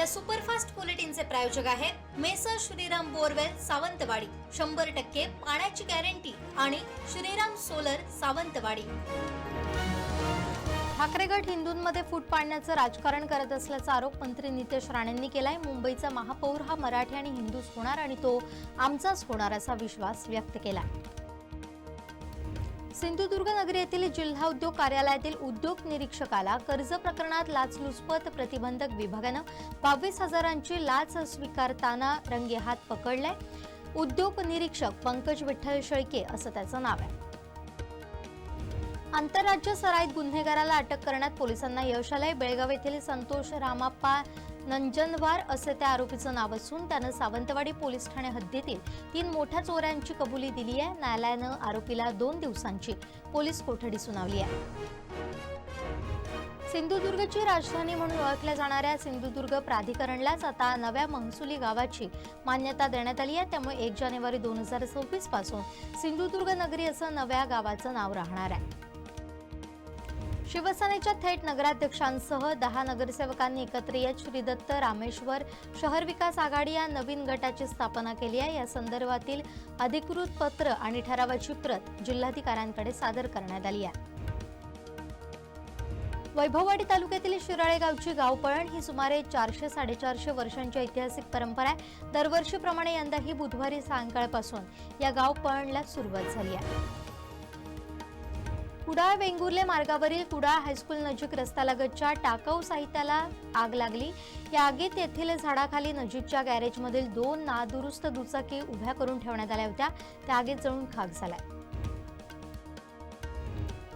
या सुपरफास्ट बुलेटिनचे प्रायोजक आहेत मेसर श्रीराम बोरवेल सावंतवाडी. शंभर टक्के पाण्याची गॅरंटी आणि श्रीराम सोलर सावंतवाडी. ठाकरेगट हिंदूंमध्ये फूट पाडण्याचं राजकारण करत असल्याचा आरोप मंत्री नितेश राणेंनी केलाय. मुंबईचा महापौर हा मराठी आणि हिंदूच होणार आणि तो आमचाच होणार असा विश्वास व्यक्त केला सिंधुदुर्ग नगर येथील जिल्हा उद्योग कार्यालयातील उद्योग निरीक्षकाला कर्ज प्रकरणात लाचलुचपत प्रतिबंधक विभागानं बावीस हजारांची लाच स्वीकारताना रंगेहात पकडलाय. उद्योग निरीक्षक पंकज विठ्ठल शेळके असं त्याचं नाव आहे. आंतरराज्य सराईत गुन्हेगाराला अटक करण्यात पोलिसांना यश आलंय. बेळगाव येथील संतोष रामाप्पा नंजनवार असं त्या आरोपीचं नाव असून त्यानं सावंतवाडी पोलीस ठाणे हद्दीतील तीन मोठ्या चोऱ्यांची कबुली दिली आहे. न्यायालयानं आरोपीला दोन दिवसांची पोलीस कोठडी सुनावली आहे. सिंधुदुर्गची राजधानी म्हणून ओळखल्या जाणाऱ्या सिंधुदुर्ग प्राधिकरणलाच आता नव्या महसुली गावाची मान्यता देण्यात आली आहे. त्यामुळे एक जानेवारी दोन हजार सव्वीसपासून सिंधुदुर्ग नगरी असं नव्या गावाचं नाव राहणार आहे. शिवसेनेच्या थेट नगराध्यक्षांसह दहा नगरसेवकांनी एकत्र येत श्रीदत्त रामेश्वर शहर विकास आघाडी या नवीन गटाची स्थापना केली आहे. या संदर्भातील अधिकृत पत्र आणि ठरावाची प्रत जिल्हाधिकाऱ्यांकडे सादर करण्यात आली आहे. वैभववाडी तालुक्यातील शिराळे गावची गावपळण ही सुमारे चारशे साडेचारशे वर्षांची ऐतिहासिक परंपरा आहे. दरवर्षीप्रमाणे यंदाही बुधवारी सायंकाळपासून या गावपळणला सुरुवात झाली आहे. कुडाळ वेंगुर्ले मार्गावरील कुडाळ हायस्कूल नजीक रस्त्यालगतच्या टाकाऊ साहित्याला आग लागली. या आगीत येथील झाडाखाली नजीकच्या गॅरेजमधील दोन नादुरुस्त दुचाकी उभ्या करून ठेवण्यात आल्या होत्या. त्या आगीत जळून खाक झालाय.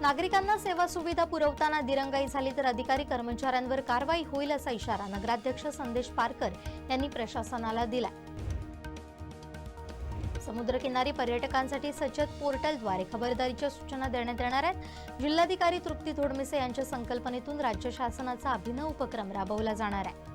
नागरिकांना सेवा सुविधा पुरवताना दिरंगाई झाली तर अधिकारी कर्मचाऱ्यांवर कारवाई होईल असा इशारा नगराध्यक्ष संदेश पारकर यांनी प्रशासनाला दिला समुद्रकिनारी पर्यटकांसाठी सचत पोर्टलद्वारे खबरदारीच्या सूचना देण्यात येणार आहेत. जिल्हाधिकारी तृप्ती थोडमिसे यांच्या संकल्पनेतून राज्य शासनाचा अभिनव उपक्रम राबवला जाणार आहे.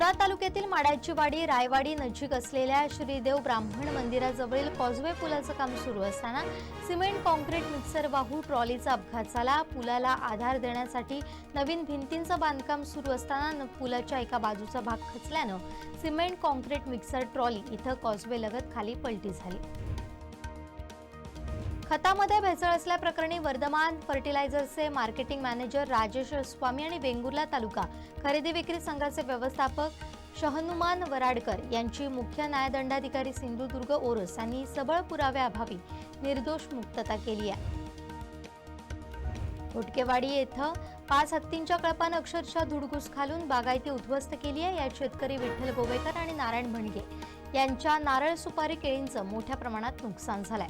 कुडा तालुक्यातील माड्याची वाडी रायवाडी नजीक असलेल्या श्रीदेव ब्राह्मण मंदिराजवळील कॉजवे पुलाचं काम सुरू असताना सिमेंट कॉन्क्रीट मिक्सर वाहू ट्रॉलीचा अपघात झाला. पुलाला आधार देण्यासाठी नवीन भिंतींचं बांधकाम सुरू असताना पुलाच्या एका बाजूचा भाग खचल्यानं सिमेंट कॉन्क्रीट मिक्सर ट्रॉली इथं कॉजवे लगत खाली पलटी झाली. खतामध्ये भेसळ असल्याप्रकरणी वर्धमान फर्टिलायझर्सचे मार्केटिंग मॅनेजर राजेश स्वामी आणि वेंगुर्ला तालुका खरेदी विक्री संघाचे व्यवस्थापक शहनुमान वराडकर यांची मुख्य न्यायदंडाधिकारी सिंधुदुर्ग ओरस यांनी सबळ पुराव्याअभावी निर्दोष मुक्तता केली आहे. घोटकेवाडी येथं पाच हत्तींच्या कळपानं अक्षरशः धुडगूस घालून बागायती उद्ध्वस्त केली आहे. यात शेतकरी विठ्ठल गोवेकर आणि नारायण भणगे यांच्या नारळ सुपारी केळींचं मोठ्या प्रमाणात नुकसान झालंय.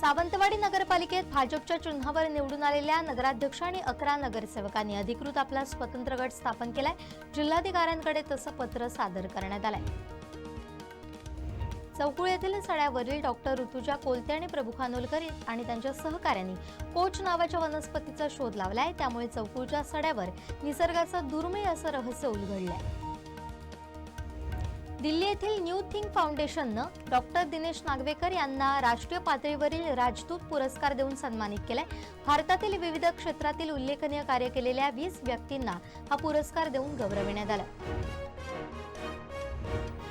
सावंतवाडी नगरपालिकेत भाजपच्या चिन्हावर निवडून आलेल्या नगराध्यक्ष आणि अकरा नगरसेवकांनी अधिकृत आपला स्वतंत्र गट स्थापन केलाय. जिल्हाधिकाऱ्यांकडे तसं पत्र सादर करण्यात आलंय. चौकुळ येथील सड्यावरील डॉक्टर ऋतुजा कोलते आणि प्रभू खानोलकर आणि त्यांच्या सहकाऱ्यांनी कोच नावाच्या वनस्पतीचा शोध लावलाय. त्यामुळे चौकुळच्या सड्यावर निसर्गाचं दुर्मिळ असं रहस्य उलगडलंय. दिल्ली येथील न्यू थिंक फाउंडेशननं डॉक्टर दिनेश नागवेकर यांना राष्ट्रीय पातळीवरील राजदूत पुरस्कार देऊन सन्मानित केलाय. भारतातील विविध क्षेत्रातील उल्लेखनीय कार्य केलेल्या वीस व्यक्तींना हा पुरस्कार देऊन गौरविण्यात आला.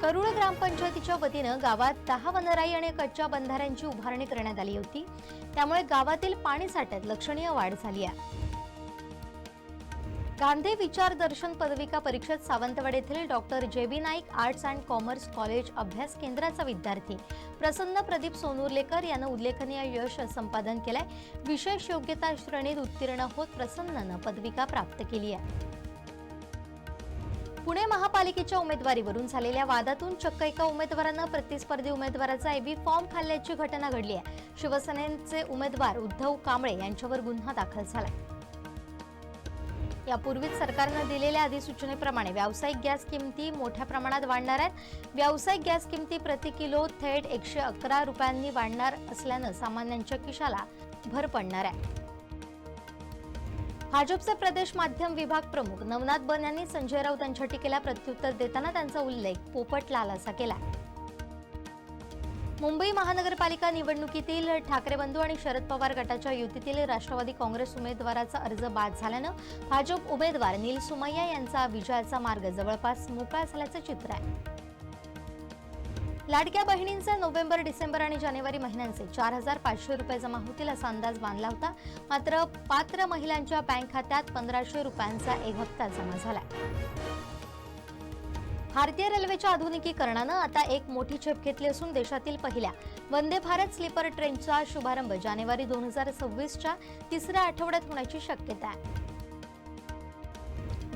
करुळ ग्रामपंचायतीच्या वतीनं गावात दहा वनराई आणि कच्च्या बंधाऱ्यांची उभारणी करण्यात आली होती. त्यामुळे गावातील पाणी साठ्यात लक्षणीय वाढ झाली आहे. गांधी विचार दर्शन पदविका परीक्षेत सावंतवाड येथील doctor J B Naik arts and commerce college अभ्यास केंद्राचा विद्यार्थी. प्रसन्न प्रदीप सोनुर्लेकर यानं उल्लेखनीय यश संपादन केलंय. विशेष योग्यता श्रेणीत उत्तीर्ण होत प्रसन्ननं पदविका प्राप्त केली आहे. पुणे महापालिकेच्या उमेदवारीवरून झालेल्या वादातून चक्क एका उमेदवारानं प्रतिस्पर्धी उमेदवाराचा एबी फॉर्म खाल्ल्याची घटना घडली आहे. शिवसेनेचे उमेदवार उद्धव कांबळे यांच्यावर गुन्हा दाखल झालाय. यापूर्वीच सरकारनं दिलेल्या अधिसूचनेप्रमाणे व्यावसायिक गॅस किमती मोठ्या प्रमाणात वाढणार आहेत. व्यावसायिक गॅस किमती प्रति किलो थेट एकशे अकरा रुपयांनी वाढणार असल्यानं सामान्यांच्या खिशाला भर पडणार आहे. भाजपचे प्रदेश माध्यम विभाग प्रमुख नवनाथ बन यांनी संजय राऊत यांच्या टीकेला प्रत्युत्तर देताना त्यांचा उल्लेख पोपटलाल असा केला मुंबई महानगरपालिका निवडणुकीतील ठाकरे बंधू आणि शरद पवार गटाच्या युतीतील राष्ट्रवादी काँग्रेस उमेदवाराचा अर्ज बाद झाल्यानं भाजप उमेदवार नील सुमय्या यांचा विजयाचा मार्ग जवळपास मोकळा झाल्याचं चित्र आहे. लाडक्या बहिणींचे नोव्हेंबर डिसेंबर आणि जानेवारी महिन्यांचे चार हजार पाचशे रुपये जमा होतील असा अंदाज बांधला होता. मात्र पात्र महिलांच्या बँक खात्यात पंधराशे रुपयांचा एक हप्ता जमा झालाय. भारतीय रेल्वेच्या आधुनिकीकरणानं आता एक मोठी छेप घेतली असून देशातील पहिल्या वंदे भारत स्लीपर ट्रेनचा शुभारंभ जानेवारी दोन हजार सव्वीसच्या तिसऱ्या आठवड्यात होण्याची शक्यता आहे.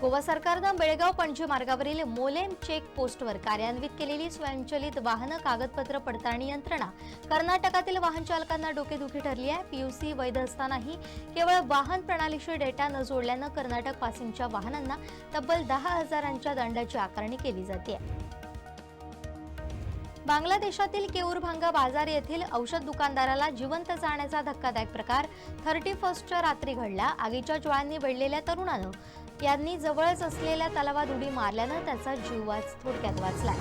गोवा सरकारनं बेळगाव पणजी मार्गावरील मोलेम चेक पोस्टवर कार्यान्वित केलेली स्वयंचलित वाहन कागदपत्र पडताळणी यंत्रणा. कर्नाटकातील वाहन चालकांना डोकेदुखी ठरली आहे. पीयूसी वैध असतानाही केवळ वाहन प्रणालीशी डेटा न जोडल्यानं कर्नाटक पासिंगच्या वाहनांना तब्बल दहा हजारांच्या दंडाची आकारणी केली जाते. बांगलादेशातील केऊरभांगा बाजार येथील औषध दुकानदाराला जिवंत जाण्याचा धक्कादायक प्रकार. थर्टी फर्स्टच्या रात्री घडला. आगीच्या ज्वाळांनी वेढलेल्या तरुणानं यांनी जवळच असलेल्या तलावात उडी मारल्यानं त्याचा जीव वाच थोडक्यात वाचला